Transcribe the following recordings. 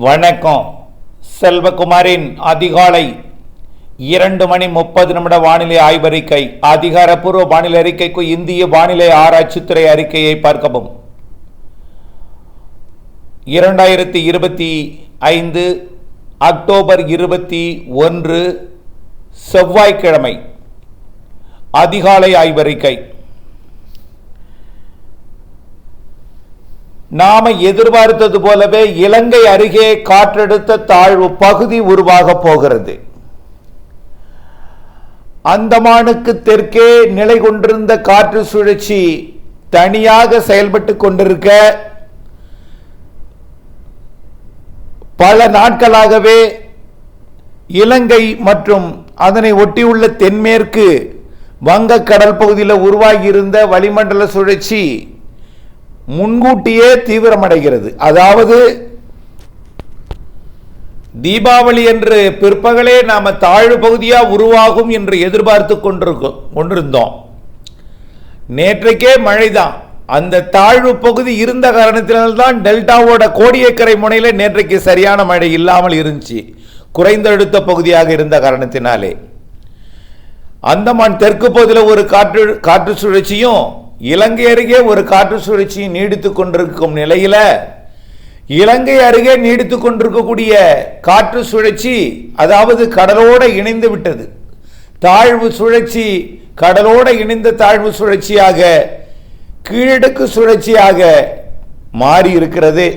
வணக்கம். செல்வகுமாரின் அதிகாலை இரண்டு மணி முப்பது நிமிட வானிலை ஆய்வறிக்கை. அதிகாரப்பூர்வ வானிலை அறிக்கைக்கு இந்திய வானிலை ஆராய்ச்சித்துறை அறிக்கையை பார்க்கவும். இரண்டாயிரத்தி இருபத்தி ஐந்து அக்டோபர் இருபத்தி ஒன்று செவ்வாய்க்கிழமை. அதிகாலை ஆய்வறிக்கை. நாம எதிர்பார்த்தது போலவே இலங்கை அருகே காற்றழுத்த தாழ்வு பகுதி உருவாக போகிறது. அந்தமானுக்கு தெற்கே நிலை கொண்டிருந்த காற்று சுழற்சி தனியாக செயல்பட்டு கொண்டிருக்க பல நாட்களாகவே இலங்கை மற்றும் அதனை ஒட்டியுள்ள தென்மேற்கு வங்கக்கடல் பகுதியில் உருவாகியிருந்த வளிமண்டல சுழற்சி முன்கூட்டியே தீவிரமடைகிறது. அதாவது தீபாவளி என்று பிற்பகலே நாம் தாழ்வு பகுதியாக உருவாகும் என்று எதிர்பார்த்து கொண்டிருக்கோம் கொண்டிருந்தோம். நேற்றைக்கே மழைதான். அந்த தாழ்வு பகுதி இருந்த காரணத்தினால்தான் டெல்டாவோட கோடியக்கரை முனையில் நேற்றைக்கு சரியான மழை இல்லாமல் இருந்துச்சு. குறைந்தழுத்த பகுதியாக இருந்த காரணத்தினாலே. அந்தமான் தெற்கு பகுதியில் ஒரு காற்று காற்று சுழற்சியும் இலங்கை அருகே ஒரு காற்று சுழற்சி நீடித்துக் கொண்டிருக்கும் நிலையில் இலங்கை அருகே நீடித்துக் கொண்டிருக்கக்கூடிய காற்று சுழற்சி அதாவது கடலோடு இணைந்து விட்டது. தாழ்வு சுழற்சி கடலோடு இணைந்த தாழ்வு சுழற்சியாக கீழடுக்கு சுழற்சியாக மாறி இருக்கிறது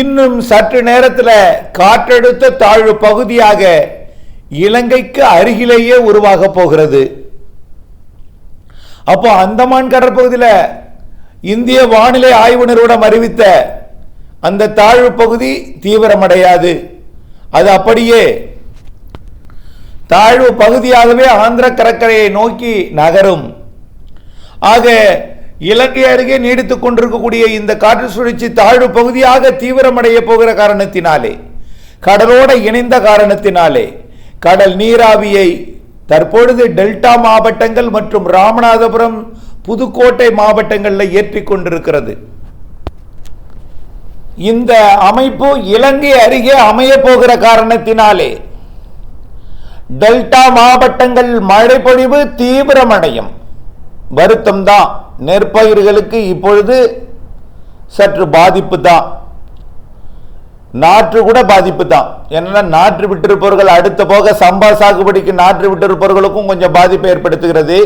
இன்னும் சற்று நேரத்தில் காற்றழுத்த தாழ்வு பகுதியாக இலங்கைக்கு அருகிலேயே உருவாக போகிறது. அப்போ அந்தமான் கடற்பகுதியில் இந்திய வானிலை ஆய்வு நிறுவனம் அறிவித்த அந்த தாழ்வு பகுதி தீவிரமடையாது. அது அப்படியே தாழ்வு பகுதியாகவே ஆந்திர கடற்கரையை நோக்கி நகரும். ஆக இலங்கை அருகே நீடித்துக் கொண்டிருக்கக்கூடிய இந்த காற்று சுழற்சி தாழ்வு பகுதியாக தீவிரமடைய போகிற காரணத்தினாலே கடலோட இணைந்த காரணத்தினாலே கடல் நீராவியை தற்பொழுது டெல்டா மாவட்டங்கள் மற்றும் ராமநாதபுரம் புதுக்கோட்டை மாவட்டங்களில் ஏற்றி கொண்டிருக்கிறது. இந்த அமைப்பு இலங்கை அருகே அமைய போகிற காரணத்தினாலே டெல்டா மாவட்டங்கள் மழைப்பொழிவு தீவிரமடையும். வருத்தம் தான் நெற்பயிர்களுக்கு இப்பொழுது சற்று பாதிப்பு தான் நாற்று கூட பாதிப்பு தான் என்னன்னா நாற்று விட்டிருப்பவர்கள் அடுத்த போக சம்பா சாகுபடிக்கு நாற்று விட்டிருப்பவர்களுக்கும் கொஞ்சம் பாதிப்பை ஏற்படுத்துகிறது.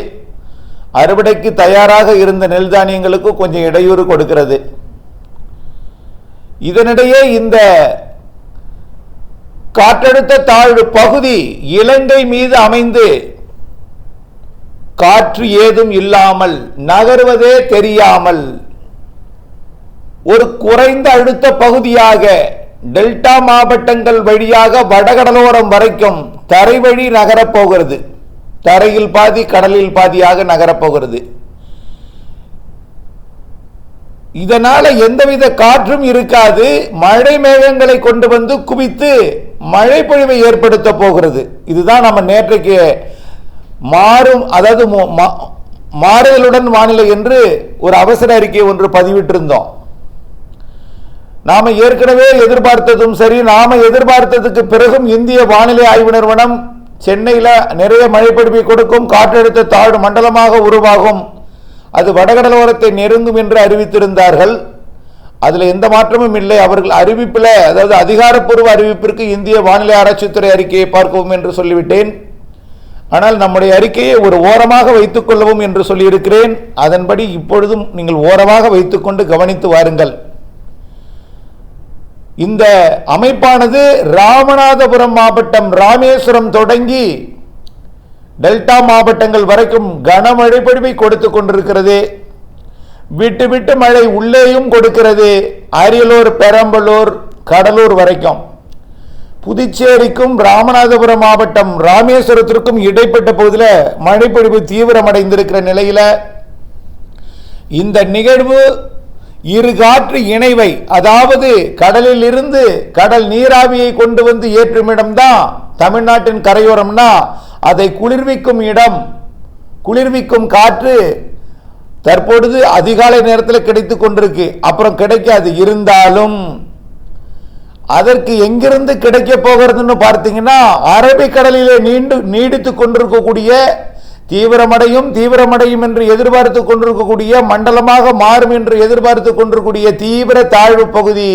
அறுவடைக்கு தயாராக இருந்த நெல் தானியங்களுக்கும் கொஞ்சம் இடையூறு கொடுக்கிறது. இதனிடையே இந்த காற்றழுத்த தாழ்வு பகுதி இலங்கை மீது அமைந்து காற்று ஏதும் இல்லாமல் நகர்வதே தெரியாமல் ஒரு குறைந்த அழுத்த பகுதியாக டெல்டா மாவட்டங்கள் வழியாக வடகடலோரம் வரைக்கும் தரை வழி நகரப்போகிறது. தரையில் பாதி கடலில் பாதியாக நகரப்போகிறது. இதனால எந்தவித காற்றும் இருக்காது. மழை மேகங்களை கொண்டு வந்து குவித்து மழை பொழிவை ஏற்படுத்த போகிறது. இதுதான் நம்ம நேற்றைக்கு மாறும் அதாவது மா- மாறுதலுடன் வானிலை என்று ஒரு அவசர அறிக்கை ஒன்று பதிவிட்டிருந்தோம். நாம ஏற்கனவே எதிர்பார்த்ததும் சரி நாம எதிர்பார்த்ததுக்கு பிறகும் இந்திய வானிலை ஆய்வு நிறுவனம் சென்னையில் நிறைய மழைப்பிடிப்பை கொடுக்கும் காற்றழுத்த தாழ்வு மண்டலமாக உருவாகும். அது வடகடலோரத்தை நெருங்கும் என்று அறிவித்திருந்தார்கள். அதில் எந்த மாற்றமும் இல்லை. அவர்கள் அறிவிப்பில் அதாவது அதிகாரப்பூர்வ அறிவிப்பிற்கு இந்திய வானிலை ஆராய்ச்சித்துறை அறிக்கையை பார்க்கவும் என்று சொல்லிவிட்டேன். ஆனால் நம்முடைய அறிக்கையை ஒரு ஓரமாக வைத்துக் கொள்ளவும் என்று சொல்லியிருக்கிறேன். அதன்படி இப்பொழுதும் நீங்கள் ஓரமாக வைத்துக்கொண்டு கவனித்து வாருங்கள். இந்த அமைப்பானது ராமநாதபுரம் மாவட்டம் ராமேஸ்வரம் தொடங்கி டெல்டா மாவட்டங்கள் வரைக்கும் கனமழை பொழிவை கொடுத்து கொண்டிருக்கிறது. விட்டு விட்டு மழை உள்ளேயும் கொடுக்கிறது. அரியலூர் பெரம்பலூர் கடலூர் வரைக்கும். புதுச்சேரிக்கும் ராமநாதபுரம் மாவட்டம் ராமேஸ்வரத்திற்கும் இடைப்பட்ட பகுதியில் மழைப்பொழிவு தீவிரமடைந்திருக்கிற நிலையில் இந்த நிகழ்வு இரு காற்று இணைவை அதாவது கடலில் இருந்து கடல் நீராவியை கொண்டு வந்து ஏற்றும் இடம்தான் தமிழ்நாட்டின் கரையோரம்னா அதை குளிர்விக்கும் இடம் குளிர்விக்கும் காற்று தற்பொழுது அதிகாலை நேரத்தில் கிடைத்து கொண்டிருக்கு. அப்புறம் கிடைக்காது இருந்தாலும். அதற்கு எங்கிருந்து கிடைக்க போகிறதுன்னு பார்த்தீங்கன்னா அரபிக்கடலிலே நீண்டு நீடித்து கொண்டிருக்கக்கூடிய தீவிரமடையும் தீவிரமடையும் என்று எதிர்பார்த்து கொண்டிருக்கக்கூடிய மண்டலமாக மாறும் என்று எதிர்பார்த்து கொண்டிருக்கக்கூடிய தீவிர தாழ்வு பகுதி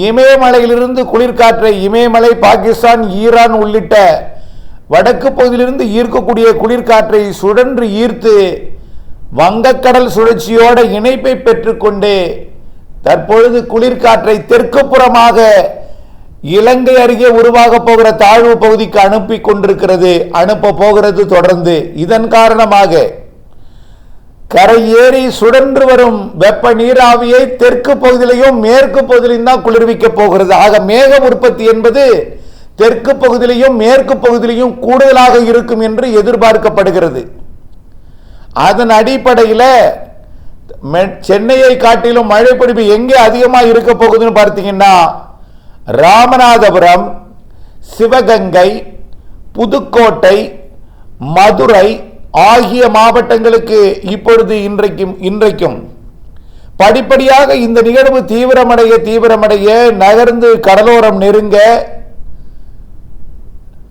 இமயமலையிலிருந்து குளிர்காற்றை இமயமலை பாகிஸ்தான் ஈரான் உள்ளிட்ட வடக்கு பகுதியிலிருந்து ஈர்க்கக்கூடிய குளிர்காற்றை சுழன்று ஈர்த்து வங்கக்கடல் சுழற்சியோட இணைப்பை பெற்றுக்கொண்டு தற்பொழுது குளிர்காற்றை தெற்கு புறமாக இலங்கை அருகே உருவாக போகிற தாழ்வு பகுதிக்கு அனுப்பி கொண்டிருக்கிறது. அனுப்ப போகிறது தொடர்ந்து. இதன் காரணமாக கரை ஏறி சுழன்று வரும் வெப்ப நீராவியை தெற்கு பகுதியிலையும் மேற்கு பகுதியிலையும் தான் குளிர்விக்க போகிறது. ஆக மேக உற்பத்தி என்பது தெற்கு பகுதியிலையும் மேற்கு பகுதியிலையும் கூடுதலாக இருக்கும் என்று எதிர்பார்க்கப்படுகிறது. அதன் அடிப்படையில் சென்னையை காட்டிலும் மழைப்பிடிப்பு எங்கே அதிகமாக இருக்க போகுதுன்னு பார்த்தீங்கன்னா ராமநாதபுரம் சிவகங்கை புதுக்கோட்டை மதுரை ஆகிய மாவட்டங்களுக்கு இப்பொழுது இன்றைக்கும் இன்றைக்கும். படிப்படியாக இந்த நிகழ்வு தீவிரமடைய தீவிரமடைய நகர்ந்து கடலோரம் நெருங்க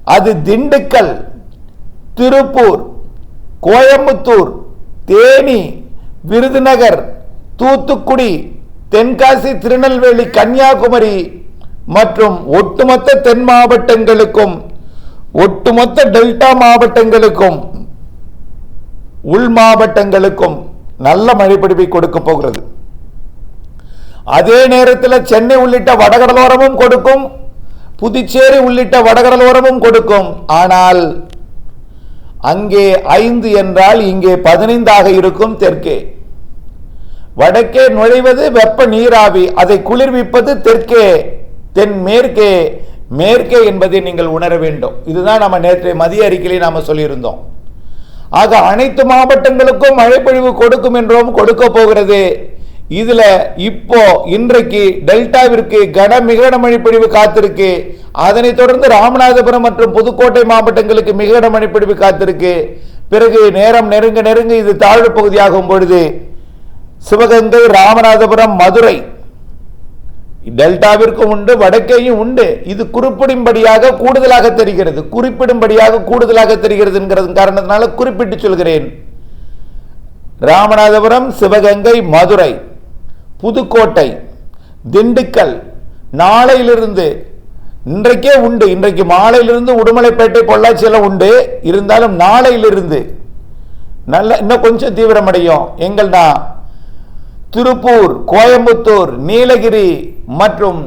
அது திண்டுக்கல் திருப்பூர் கோயம்புத்தூர் தேனி விருதுநகர் தூத்துக்குடி தென்காசி திருநெல்வேலி கன்னியாகுமரி மற்றும் ஒட்டுமொத்த தென் மாவட்டங்களுக்கும் ஒட்டுமொத்த டெல்டா மாவட்டங்களுக்கும் உள் மாவட்டங்களுக்கும் நல்ல மழைப்பிடிப்பை கொடுக்க போகிறது. அதே நேரத்தில் சென்னை உள்ளிட்ட வடகடலோரமும் கொடுக்கும் புதுச்சேரி உள்ளிட்ட வடகடலோரமும் கொடுக்கும். ஆனால் அங்கே ஐந்து என்றால் இங்கே பதினைந்தாக இருக்கும் தெற்கே. வடக்கே நுழைவது வெப்ப நீராவி அதை குளிர்விப்பது தெற்கே. தென்மேற்கே மேற்கே என்பதை நீங்கள் உணர வேண்டும். இதுதான் நம்ம நேற்றைய மதிய அறிக்கையிலே நாம் சொல்லியிருந்தோம். ஆக அனைத்து மாவட்டங்களுக்கும் மழைப்பொழிவு கொடுக்கும் என்றும் கொடுக்க போகிறது. இதில் இப்போ இன்றைக்கு டெல்டாவிற்கு கன மிக மழைப்பொழிவு காத்திருக்கு. அதனைத் தொடர்ந்து ராமநாதபுரம் மற்றும் புதுக்கோட்டை மாவட்டங்களுக்கு மிக மழைப்பொழிவு காத்திருக்கு. பிறகு நேரம் நெருங்க நெருங்க இது தாழ்வு பகுதியாகும் பொழுது சிவகங்கை ராமநாதபுரம் மதுரை டெல்டாவிற்கும் உண்டு வடக்கேயும் உண்டு. இது குறிப்பிடும்படியாக கூடுதலாக தெரிகிறது. குறிப்பிடும்படியாக கூடுதலாக தெரிகிறது காரணத்தினால குறிப்பிட்டு சொல்கிறேன். ராமநாதபுரம் சிவகங்கை மதுரை புதுக்கோட்டை திண்டுக்கல் நாளையிலிருந்து இன்றைக்கே உண்டு. இன்றைக்கு மாலையிலிருந்து உடுமலைப்பேட்டை பொள்ளாச்சியெல்லாம் உண்டு. இருந்தாலும் நாளையிலிருந்து நல்ல இன்னும் கொஞ்சம் தீவிரமடையும். எங்கள்தான் திருப்பூர் கோயம்புத்தூர் நீலகிரி மற்றும்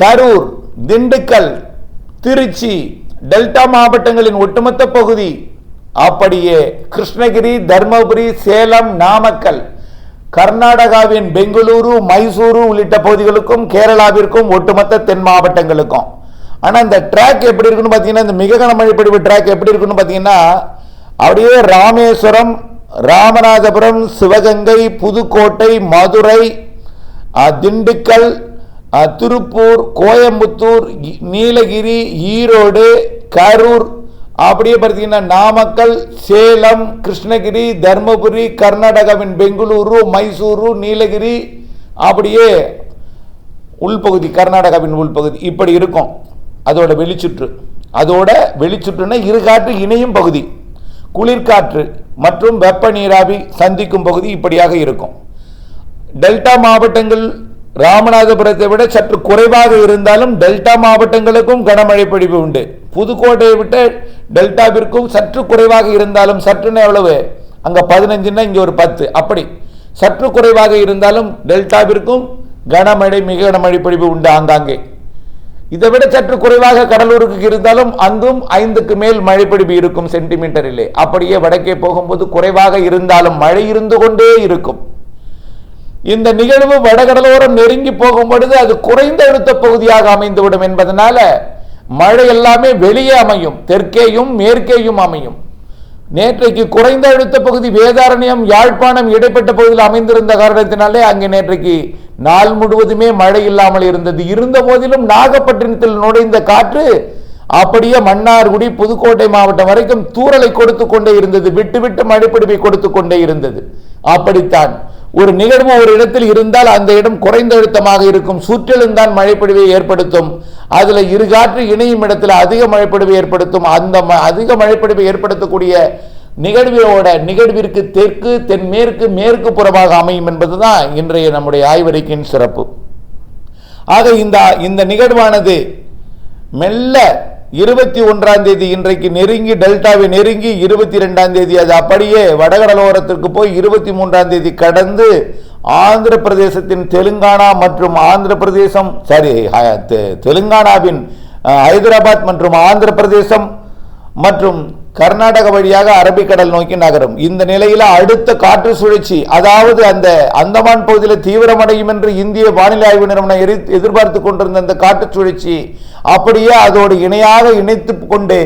கரூர் திண்டுக்கல் திருச்சி டெல்டா மாவட்டங்களின் ஒட்டுமொத்த பகுதி. அப்படியே கிருஷ்ணகிரி தர்மபுரி சேலம் நாமக்கல் கர்நாடகாவின் பெங்களூரு மைசூரு உள்ளிட்ட பகுதிகளுக்கும் கேரளாவிற்கும் ஒட்டுமொத்த தென் மாவட்டங்களுக்கும். ஆனால் இந்த ட்ராக் எப்படி இருக்குன்னு பார்த்தீங்கன்னா இந்த மிக கனமழை பிடிவு ட்ராக் எப்படி இருக்குன்னு பார்த்தீங்கன்னா அப்படியே ராமேஸ்வரம் ராமநாதபுரம் சிவகங்கை புதுக்கோட்டை மதுரை திண்டுக்கல் திருப்பூர் கோயம்புத்தூர் நீலகிரி ஈரோடு கரூர் அப்படியே பார்த்தீங்கன்னா நாமக்கல் சேலம் கிருஷ்ணகிரி தர்மபுரி கர்நாடகாவின் பெங்களூரு மைசூரு நீலகிரி அப்படியே உள்பகுதி கர்நாடகாவின் உள்பகுதி இப்படி இருக்கும். அதோட வெளிச்சுற்று. அதோட வெளிச்சுற்றுன்னா இருகாற்று இணையும் பகுதி. குளிர்காற்று மற்றும் வெப்ப நீராவி சந்திக்கும் பகுதி இப்படியாக இருக்கும். டெல்டா மாவட்டங்கள் ராமநாதபுரத்தை விட சற்று குறைவாக இருந்தாலும் டெல்டா மாவட்டங்களுக்கும் கனமழை பொழிவு உண்டு. புதுக்கோட்டையை விட்ட டெல்டாவிற்கும் சற்று குறைவாக இருந்தாலும் சற்றுன்னு எவ்வளவு? அங்கே பதினஞ்சுன்னா இங்கே ஒரு பத்து. அப்படி சற்று குறைவாக இருந்தாலும் டெல்டாவிற்கும் கனமழை மிக கனமழை பொழிவு உண்டு ஆங்காங்கே. இதை விட சற்று குறைவாக கடலூருக்கு இருந்தாலும் அங்கும் ஐந்துக்கு மேல் மழைப்பிடிப்பு இருக்கும் சென்டிமீட்டரிலே. அப்படியே வடக்கே போகும்போது குறைவாக இருந்தாலும் மழை இருந்து கொண்டே இருக்கும். இந்த நிகழ்வு வடகடலோரம் நெருங்கி போகும் பொழுது அது குறைந்த அழுத்த பகுதியாக அமைந்துவிடும் என்பதனால மழை எல்லாமே வெளியே அமையும் தெற்கேயும் மேற்கேயும் அமையும். நேற்றைக்கு குறைந்த அழுத்த பகுதி வேதாரண்யம் யாழ்ப்பாணம் இடைப்பட்ட பகுதியில் அமைந்திருந்த காரணத்தினாலே அங்கே நேற்றைக்கு நாள் முழுவதுமே மழை இல்லாமல் இருந்தது. இருந்த போதிலும் நாகப்பட்டினத்தில் நுழைந்த காற்று அப்படியே மன்னார்குடி புதுக்கோட்டை மாவட்டம் வரைக்கும் தூறலை கொடுத்து கொண்டே இருந்தது. விட்டு விட்டு மழைப்பிடிப்பை கொடுத்து கொண்டே இருந்தது. அப்படித்தான் ஒரு நிகழ்வு ஒரு இடத்தில் இருந்தால் அந்த இடம் குறைந்த அழுத்தமாக இருக்கும். சுற்றிலும் தான் மழைப்பொழிவை ஏற்படுத்தும். அதில் இரு காற்று இணையும் இடத்தில் அதிக மழைப்பொழிவை ஏற்படுத்தும். அந்த ம- அதிக மழைப்பொழிவை ஏற்படுத்தக்கூடிய நிகழ்வியோட நிகழ்விற்கு தெற்கு தென்மேற்கு மேற்கு புறமாக அமையும் என்பதுதான் இன்றைய நம்முடைய ஆய்வறிக்கையின் சிறப்பு. ஆக இந்த இந்த நிகழ்வானது மெல்ல இருபத்தி ஒன்றாம் தேதி இன்றைக்கு நெருங்கி டெல்டாவை நெருங்கி இருபத்தி ரெண்டாம் தேதி அது அப்படியே வடகடலோரத்திற்கு போய் இருபத்தி மூன்றாம் தேதி கடந்து ஆந்திர பிரதேசத்தின் தெலுங்கானா மற்றும் ஆந்திர பிரதேசம் சாரி தெ- தெலுங்கானாவின் ஹைதராபாத் மற்றும் ஆந்திர பிரதேசம் மற்றும் கர்நாடக வழியாக அரபிக்கடல் நோக்கி நகரும். இந்த நிலையில அடுத்த காற்று சுழற்சி அதாவது அந்த அந்தமான் பகுதியில் தீவிரமடையும் என்று இந்திய வானிலை ஆய்வு நிறுவனம் எதிர்பார்த்து கொண்டிருந்த அந்த காற்று சுழற்சி அப்படியே அதோடு இணையாக இணைத்து கொண்டு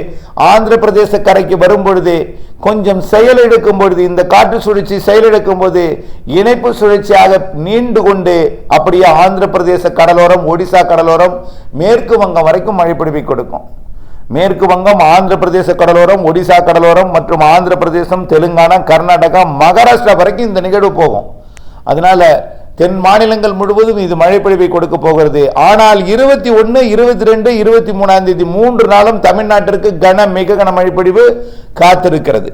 ஆந்திர பிரதேச கரைக்கு வரும் பொழுது கொஞ்சம் செயலெடுக்கும் பொழுது இந்த காற்று சுழற்சி செயலெடுக்கும் போது இணைப்பு சுழற்சியாக நீண்டு கொண்டு அப்படியே ஆந்திர பிரதேச கடலோரம் ஒடிசா கடலோரம் மேற்கு வங்கம் வரைக்கும் மழை பிடிப்பை கொடுக்கும். மேற்கு வங்கம் ஆந்திர பிரதேச கடலோரம் ஒடிசா கடலோரம் மற்றும் ஆந்திர பிரதேசம் தெலுங்கானா கர்நாடகா மகாராஷ்டிரா வரைக்கும் இந்த நிகழ்வு போகும். அதனால தென் மாநிலங்கள் முழுவதும் இது மழைப்பொழிவை கொடுக்க போகிறது. ஆனால் இருபத்தி ஒன்று இருபத்தி ரெண்டு இருபத்தி மூணாம் தேதி மூன்று நாளும் தமிழ்நாட்டிற்கு கன மிக கன மழைப்பொழிவு காத்திருக்கிறது.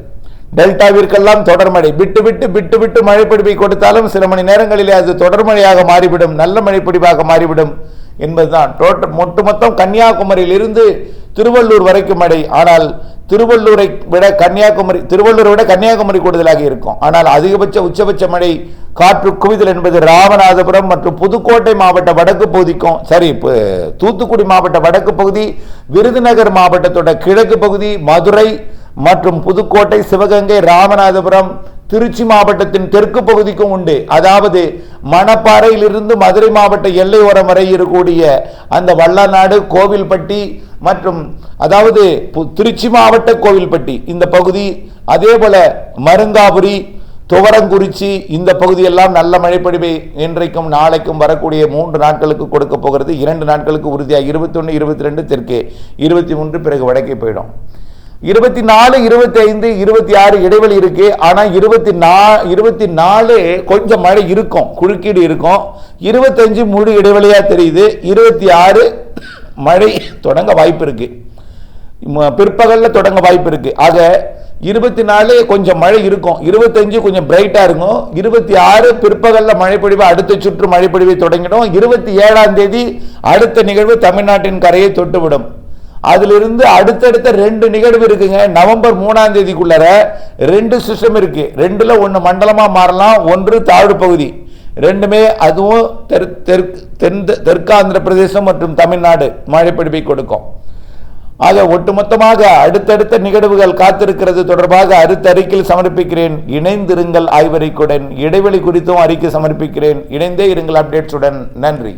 டெல்டாவிற்கெல்லாம் தொடர்மழை விட்டு விட்டு விட்டு விட்டு மழைப்பொழிவை கொடுத்தாலும் சில மணி நேரங்களிலே அது தொடர்மழையாக மாறிவிடும் நல்ல மழைப்பொழிவாக மாறிவிடும். என்பதுதான். டோட்டல் ஒட்டுமொத்தம் கன்னியாகுமரியிலிருந்து திருவள்ளூர் வரைக்கும் மழை ஆனால் திருவள்ளூரை விட கன்னியாகுமரி திருவள்ளூரை விட கன்னியாகுமரி கூடுதலாக இருக்கும். ஆனால் அதிகபட்ச உச்சபட்ச மழை காற்று குவிதல் என்பது ராமநாதபுரம் மற்றும் புதுக்கோட்டை மாவட்ட வடக்கு பகுதிக்கும் சரி தூத்துக்குடி மாவட்ட வடக்கு பகுதி விருதுநகர் மாவட்டத்தோட கிழக்கு பகுதி மதுரை மற்றும் புதுக்கோட்டை சிவகங்கை ராமநாதபுரம் திருச்சி மாவட்டத்தின் தெற்கு பகுதிக்கும் உண்டு. அதாவது மணப்பாறையிலிருந்து மதுரை மாவட்ட எல்லையோரம் வரை இருக்கக்கூடிய அந்த வள்ளநாடு கோவில்பட்டி மற்றும் அதாவது திருச்சி மாவட்ட கோவில்பட்டி. இந்த பகுதி அதே போல மருங்காபுரி துவரங்குறிச்சி இந்த பகுதியெல்லாம் நல்ல மழைப்பொழிவை இன்றைக்கும் நாளைக்கும் வரக்கூடிய மூன்று நாட்களுக்கு கொடுக்க போகிறது. இரண்டு நாட்களுக்கு உறுதியாக இருபத்தொன்று இருபத்தி ரெண்டு தெற்கே. இருபத்தி மூன்று பிறகு வடக்கே போயிடும். இருபத்தி நாலு இருபத்தி ஐந்து இருபத்தி ஆறு இடைவெளி இருக்கு. ஆனால் இருபத்தி நா இருபத்தி நாலு கொஞ்சம் மழை இருக்கும் குறுக்கீடு இருக்கும். இருபத்தஞ்சு முழு இடைவெளியாக தெரியுது. இருபத்தி ஆறு மழை தொடங்க வாய்ப்பு இருக்கு. பிற்பகலில் பிற்பகல்ல தொடங்க வாய்ப்பு இருக்கு. ஆக இருபத்தி நாலு கொஞ்சம் மழை இருக்கும். இருபத்தஞ்சு கொஞ்சம் பிரைட்டாக இருக்கும். இருபத்தி ஆறு பிற்பகலில் மழைப்பொழிவு அடுத்த சுற்று மழைப்பொழிவை தொடங்கிடும். இருபத்தி ஏழாம் தேதி அடுத்த நிகழ்வு தமிழ்நாட்டின் கரையை தொட்டுவிடும். அதிலிருந்து அடுத்தடுத்த ரெண்டு நிகழ்வு இருக்குங்க. நவம்பர் மூணாம் தேதிக்குள்ளர ரெண்டு சிஸ்டம் இருக்கு. ரெண்டுல ஒன்று மண்டலமாக மாறலாம் ஒன்று தாழ்வு பகுதி. ரெண்டுமே அதுவும் தெற் தெற்கு தென் தெற்காந்திர பிரதேசம் மற்றும் தமிழ்நாடு மழைப்பிடிப்பை கொடுக்கும். ஆக ஒட்டுமொத்தமாக அடுத்தடுத்த நிகழ்வுகள் காத்திருக்கிறது. தொடர்பாக அடுத்த அறிக்கையில் சமர்ப்பிக்கிறேன். இணைந்திருங்கள் ஆய்வறிக்கையுடன் இடைவெளி குறித்தும் அறிக்கை சமர்ப்பிக்கிறேன். இணைந்தே இருங்கள் அப்டேட்ஸுடன். நன்றி.